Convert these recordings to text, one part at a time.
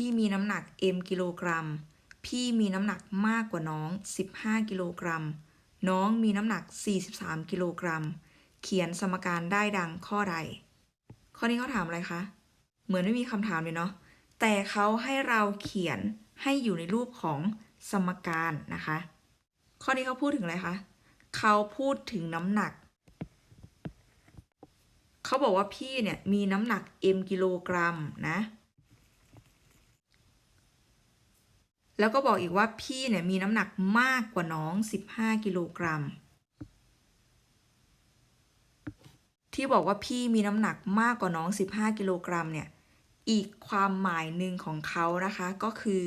พี่มีน้ำหนัก m กิโลกรัม พี่มีน้ำหนักมากกว่าน้อง 15 กิโลกรัม น้องมีน้ำหนัก 43 กิโลกรัม เขียนสมการได้ดังข้อใด ข้อนี้เขาถามอะไรคะ เหมือนไม่มีคำถามเลยเนาะ แต่เขาให้เราเขียนให้อยู่ในรูปของสมการนะคะ ข้อนี้เขาพูดถึงอะไรคะ เขาพูดถึงน้ำหนัก เขาบอกว่าพี่เนี่ยมีน้ำหนัก m กิโลกรัมนะ แล้วก็บอกอีกว่าพี่เนี่ยมีน้ำหนักมากกว่าน้อง 15 กิโลกรัม ที่บอกว่าพี่มีน้ำหนักมากกว่าน้อง 15 กิโลกรัมเนี่ย อีกความหมายหนึ่งของเขานะคะก็คือ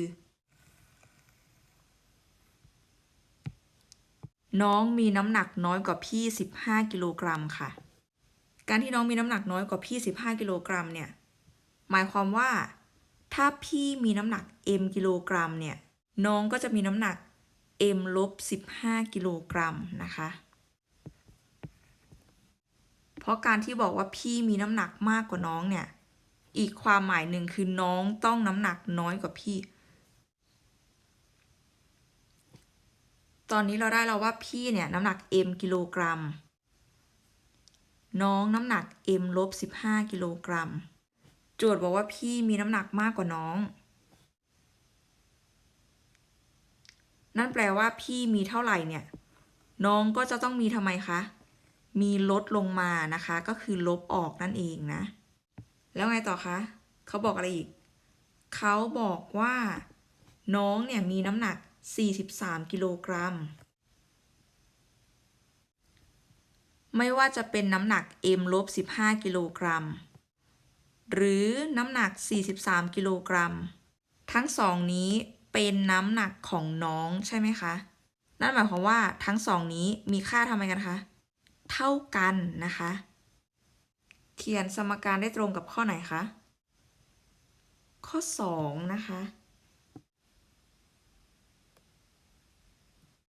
น้องมีน้ำหนักน้อยกว่าพี่ 15 กิโลกรัมค่ะ การที่น้องมีน้ำหนักน้อยกว่าพี่ 15 กิโลกรัมเนี่ย หมายความว่า ถ้าพี่มีน้ำหนัก m กิโลกรัมเนี่ย น้องก็จะมีน้ำหนัก m ลบ15 กิโลกรัมนะคะ เพราะการที่บอกว่าพี่มีน้ำหนักมากกว่าน้องเนี่ย อีกความหมายหนึ่งคือน้องต้องน้ำหนักน้อยกว่าพี่ ตอนนี้เราได้แล้วว่าพี่เนี่ยน้ำหนัก m กิโลกรัม น้องน้ำหนัก m ลบ15 กิโลกรัม จทย์บอกว่าพี่มีน้ำหนักมากกว่าน้อง นั่นแปลว่าพี่มีเท่าไหร่เนี่ย น้องก็จะต้องมีทำไมคะ มีลดลงมานะคะ ก็คือลบออกนั่นเองนะ แล้วไงต่อคะเขาบอกอะไรอีก เขาบอกว่า น้องเนี่ยมีน้ำหนัก 43 กิโลกรัมไม่ว่าจะเป็นน้ำหนัก m ลบ15 กิโลกรัม หรือน้ำหนัก 43 กิโลกรัม ทั้งสองนี้เป็นน้ำหนักของน้องใช่ไหมคะ นั่นหมายความว่าทั้งสองนี้มีค่าทำไมกันคะ เท่ากันนะคะ เขียนสมการได้ตรงกับข้อไหนคะ ข้อ 2 นะคะ